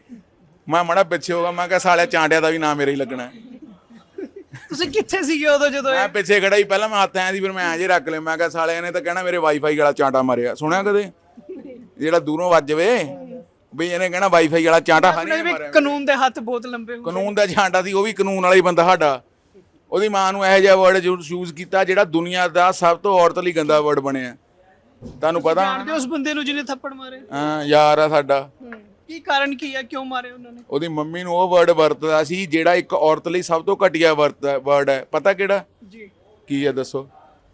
ਮੈਂ ਮੜਾ ਪਿੱਛੇ ਹੋਗਾ ਮੈਂ ਕਿਹਾ ਸਾਲਿਆ ਚਾਂਡਿਆਂ ਦਾ ਵੀ ਨਾਮ ਮੇਰਾ ਹੀ ਲੱਗਣਾ। ਹੈ। ਤੁਸੀਂ ਕਿੱਥੇ ਸੀਗੇ ਉਦੋਂ ਜਦੋਂ ਮੈਂ ਇਹ? ਪਿੱਛੇ ਖੜਾ ਹੀ ਪਹਿਲਾਂ ਮੈਂ ਹੱਥ ਐਂ ਦੀ ਫਿਰ ਮੈਂ ਐਂ ਜੇ ਰੱਖ ਲਿਆ। ਮੈਂ ਕਿਹਾ ਸਾਲਿਆਂ ਨੇ ਤਾਂ ਕਹਿਣਾ ਮੇਰੇ ਵਾਈਫਾਈ ਵਾਲਾ ਚਾਂਟਾ ਮਾਰਿਆ। ਸੁਣਿਆ ਕਦੇ? ਜਿਹੜਾ ਦੂਰੋਂ ਵੱਜ ਜਵੇ ਵੀ ਇਹਨੇ ਕਹਿਣਾ ਵਾਈਫਾਈ ਵਾਲਾ ਚਾਂਟਾ ਹਰੀ ਵੀ ਮਾਰਿਆ ਕਾਨੂੰਨ ਦੇ ਹੱਥ ਬਹੁਤ ਲੰਬੇ ਹੁੰਦੇ ਕਾਨੂੰਨ ਦਾ ਚਾਂਟਾ ਸੀ ਉਹ ਵੀ ਕਾਨੂੰਨ ਵਾਲਾ ਹੀ ਬੰਦਾ ਸਾਡਾ। ਉਹਦੀ ਮਾਂ ਨੂੰ ਇਹੋ ਜਿਹਾ ਵਰਡ ਯੂਜ਼ ਕੀਤਾ ਜਿਹੜਾ ਦੁਨੀਆ ਦਾ ਸਭ ਤੋਂ ਔਰਤ ਲਈ ਗੰਦਾ ਵਰਡ ਬਣਿਆ। ਤੁਹਾਨੂੰ ਪਤਾ ਜਾਣਦੇ ਹੋ ਉਸ ਬੰਦੇ ਨੂੰ ਜਿਹਨੇ ਥੱਪੜ ਮਾਰੇ ਹਾਂ ਯਾਰ ਆ ਸਾਡਾ। ਕੀ ਕਾਰਨ ਕੀ ਹੈ? ਕਿਉਂ ਮਾਰੇ ਉਹਨਾਂ ਨੇ? ਉਹਦੀ ਮੰਮੀ ਨੂੰ ਉਹ ਵਰਡ ਵਰਤਦਾ ਸੀ ਜਿਹੜਾ ਇੱਕ ਔਰਤ ਲਈ ਸਭ ਤੋਂ ਘਟੀਆ ਵਰਡ ਹੈ। ਪਤਾ ਕਿਹੜਾ? ਜੀ। ਕੀ ਹੈ? ਦੱਸੋ।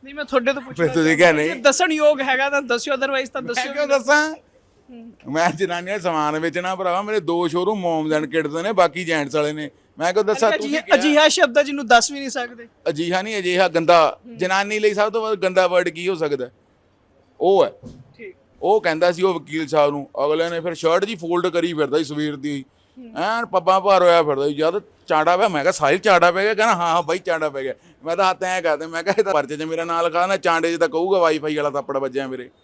ਨਹੀਂ ਮੈਂ ਤੁਹਾਡੇ ਤੋਂ ਪੁੱਛਣਾ ਤੁਸੀਂ ਕਿਹਾ ਨਹੀਂ। ਦੱਸਣ ਯੋਗ ਹੈਗਾ ਤਾਂ ਦੱਸਿਓ ਅਦਰਵਾਈਜ਼ ਤਾਂ ਦੱਸਿਓ ਕਿਉਂ ਦੱਸਾਂ? ਮੈਂ ਜਨਾਨੀਆਂ ਸਮਾਨ ਵੇਚਣਾ ਭਰਾਵਾ ਮੇਰੇ ਦੋ ਸ਼ੋਰੂਮ ਮੋਮਸ ਐਂਡ ਕਿਡਸ ਨੇ ਬਾਕੀ ਜੈਂਟਸ ਵਾਲੇ ਨੇ। ਮੈਂ ਕਿਉਂ ਦੱਸਾਂ ਤੁਸੀਂ ਅਜਿਹਾ ਅਜਿਹਾ ਸ਼ਬਦ ਹੈ ਜਿਹਨੂੰ ਦੱਸ ਵੀ ਨਹੀਂ ਸਕਦੇ। ਅਜੀਹਾ ਨਹੀਂ ਅਜਿਹਾ ਗੰਦਾ। ਜਨਾਨੀ ਲਈ ਸਭ ਤੋਂ ਵੱਧ ਗੰਦਾ ਵਰਡ ਕੀ ਹੋ ਸਕਦਾ? ਉਹ ਹੈ। ਉਹ ਕਹਿੰਦਾ ਸੀ ਉਹ ਵਕੀਲ ਸਾਹਿਬ ਨੂੰ, ਅਗਲੇ ਨੇ ਫਿਰ ਸ਼ਰਟ ਜੀ ਫੋਲਡ ਕਰੀ ਫਿਰਦਾ ਸੀ ਸਵੇਰ ਦੀ। ਐਨ ਪੱਬਾਂ ਭਾਰ ਹੋਇਆ ਫਿਰਦਾ ਸੀ, ਜਦ ਚਾਂਡਾ ਪਿਆ, ਮੈਂ ਕਿਹਾ ਸਾਹਿਲ ਚਾਂਡਾ ਪੈ ਗਿਆ? ਕਹਿੰਦਾ, ਹਾਂ ਹਾਂ, ਬਾਈ ਚਾਂਡਾ ਪੈ ਗਿਆ। ਮੈਂ ਤਾਂ ਹੱਥ ਐਂ ਕਰਦੇ, ਮੈਂ ਕਿਹਾ ਇਹ ਤਾਂ ਪਰਚੇ 'ਚ ਮੇਰਾ ਨਾਂ ਲਿਖਾ ਨਾ ਚਾਂਡੇ 'ਚ ਤਾਂ ਕਹੂਗਾ ਵਾਈਫਾਈ ਵਾਲਾ ਥੱਪੜ ਵੱਜਿਆ ਮੇਰੇ।